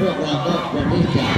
พวกเราก็ควรที่จะ